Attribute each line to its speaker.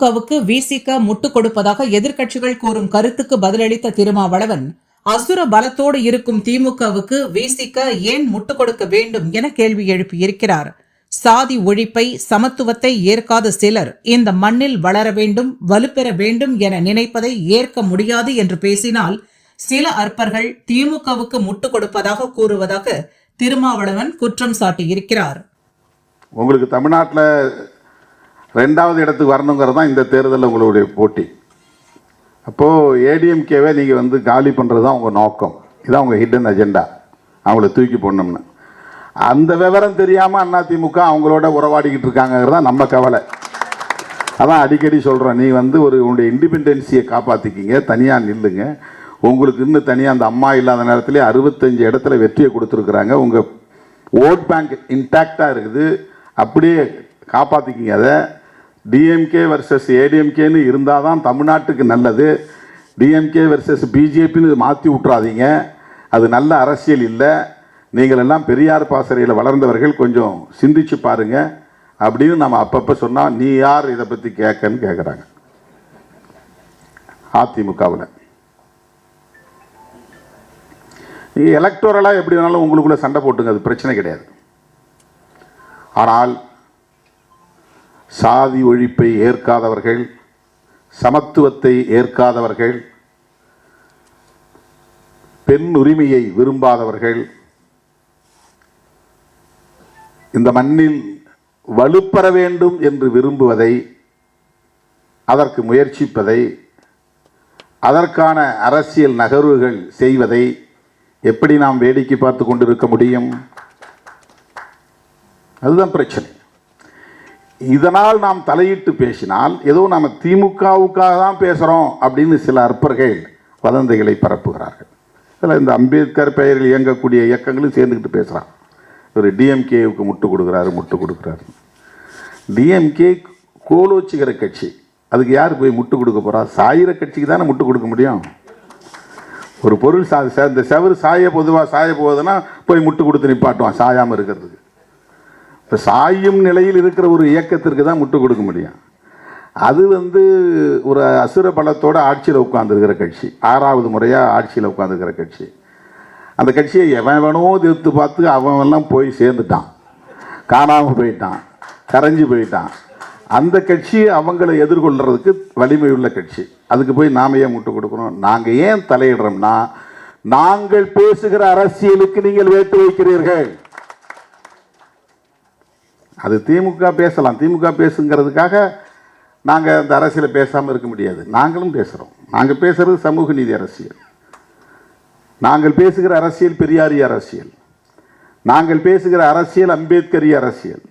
Speaker 1: திமுகவுக்கு விசிக முட்டு கொடுப்பதாக எதிர்க்கட்சிகள் கூறும் கருத்துக்கு பதிலளித்த திருமாவளவன் அசுர பலத்தோடு இருக்கும் திமுகவுக்கு விசிக ஏன் முட்டு கொடுக்க வேண்டும் என கேள்வி எழுப்பியிருக்கிறார். சாதி ஒழிப்பை சமத்துவத்தை ஏற்காத சிலர் இந்த மண்ணில் வளர வேண்டும் வலுப்பெற வேண்டும் என நினைப்பதை ஏற்க முடியாது என்று பேசினால் சில அற்பர்கள் திமுகவுக்கு முட்டு கொடுப்பதாக கூறுவதாக திருமாவளவன் குற்றம் சாட்டியிருக்கிறார்.
Speaker 2: உங்களுக்கு தமிழ்நாட்டில் ரெண்டாவது இடத்துக்கு வரணுங்கிறது தான் இந்த தேர்தலில் உங்களுடைய போட்டி. அப்போது ஏடிஎம்கேவை நீங்கள் வந்து காலி பண்ணுறது தான் உங்கள் நோக்கம். இதான் உங்கள் ஹிடன் அஜெண்டா அவங்கள தூக்கி போடணும்னு. அந்த விவரம் தெரியாமல் அதிமுக அவங்களோட உறவாடிக்கிட்டு இருக்காங்கிறது தான் நம்ம கவலை. அதான் அடிக்கடி சொல்கிறேன் நீ வந்து ஒரு உங்களுடைய இண்டிபெண்டன்சியை காப்பாற்றிக்கிங்க தனியாக நில்லுங்க. உங்களுக்கு இன்னும் தனியாக அந்த அம்மா இல்லாத நேரத்துலேயே அறுபத்தஞ்சு இடத்துல வெற்றியை கொடுத்துருக்குறாங்க. உங்கள் ஓட் பேங்க் இன்டாக்டாக இருக்குது. அப்படியே காப்பாற்றிக்கிங்க அதை. டிஎம்கே வர்சஸ் ஏடிஎம்கேன்னு இருந்தால் தான் தமிழ்நாட்டுக்கு நல்லது. டிஎம்கே வர்சஸ் பிஜேபின்னு மாற்றி விட்றாதீங்க அது நல்ல அரசியல் இல்லை. நீங்கள் எல்லாம் பெரியார் பாசறையில் வளர்ந்தவர்கள் கொஞ்சம் சிந்திச்சு பாருங்க. அப்படின்னு நம்ம அப்பப்போ சொன்னால் நீ யார் இதை பற்றி கேட்கன்னு கேட்குறாங்க அதிமுகவில். நீங்கள் எலக்டோரலாக எப்படி வேணாலும் உங்களுக்குள்ளே சண்டை போட்டுங்க அது பிரச்சனை கிடையாது. ஆனால் சாதி ஒழிப்பை ஏற்காதவர்கள் சமத்துவத்தை ஏற்காதவர்கள் பெண் உரிமையை விரும்பாதவர்கள் இந்த மண்ணில் வலுப்பெற வேண்டும் என்று விரும்புவதை அதற்கு முயற்சிப்பதை அதற்கான அரசியல் நகர்வுகள் செய்வதை எப்படி நாம் வேடிக்கை பார்த்து கொண்டிருக்க முடியும்? அதுதான் பிரச்சனை. இதனால் நாம் தலையிட்டு பேசினால் ஏதோ நாம் திமுகவுக்காக தான் பேசுகிறோம் அப்படின்னு சில அற்பர்கள் வதந்திகளை பரப்புகிறார்கள். இதில் இந்த அம்பேத்கர் பெயரில் இயங்கக்கூடிய இயக்கங்களும் சேர்ந்துக்கிட்டு பேசுகிறான் இவர் டிஎம்கேவுக்கு முட்டு கொடுக்குறாரு முட்டு கொடுக்குறாரு. டிஎம்கே கோலோச்சிக்கிற கட்சி. அதுக்கு யார் போய் முட்டு கொடுக்க போகிறா சாயிற கட்சிக்கு தானே முட்டு கொடுக்க முடியும். ஒரு பொருள் சா இந்த செவரு சாய பொதுவாக சாய போகுதுன்னா போய் முட்டு கொடுத்து நிப்பாட்டுவான் சாயாமல் இருக்கிறதுக்கு. இப்போ சாயும் நிலையில் இருக்கிற ஒரு இயக்கத்திற்கு தான் முட்டு கொடுக்க முடியும். அது வந்து ஒரு அசுர பலத்தோட ஆட்சியில் உட்காந்துருக்கிற கட்சி. ஆறாவது முறையாக ஆட்சியில் உட்காந்துருக்கிற கட்சி. அந்த கட்சியை எவன் வேணோ எதிர்த்து பார்த்து அவன் எல்லாம் போய் சேர்ந்துட்டான். காணாமல் போயிட்டான். கரைஞ்சு போயிட்டான். அந்த கட்சி அவங்களை எதிர்கொள்கிறதுக்கு வலிமை உள்ள கட்சி. அதுக்கு போய் நாம ஏன் முட்டு கொடுக்கணும்? நாங்கள் ஏன் தலையிடுறோம்னா நாங்கள் பேசுகிற அரசியலுக்கு நீங்கள் வேட்டு வைக்கிறீர்கள். அது திமுக பேசலாம். திமுக பேசுங்கிறதுக்காக நாங்கள் அந்த அரசியலை பேசாமல் இருக்க முடியாது. நாங்களும் பேசுகிறோம் நாங்கள் பேசுகிறது சமூக நீதி அரசியல். நாங்கள் பேசுகிற அரசியல் பெரியாரிய அரசியல். நாங்கள் பேசுகிற அரசியல் அம்பேத்கரிய அரசியல்.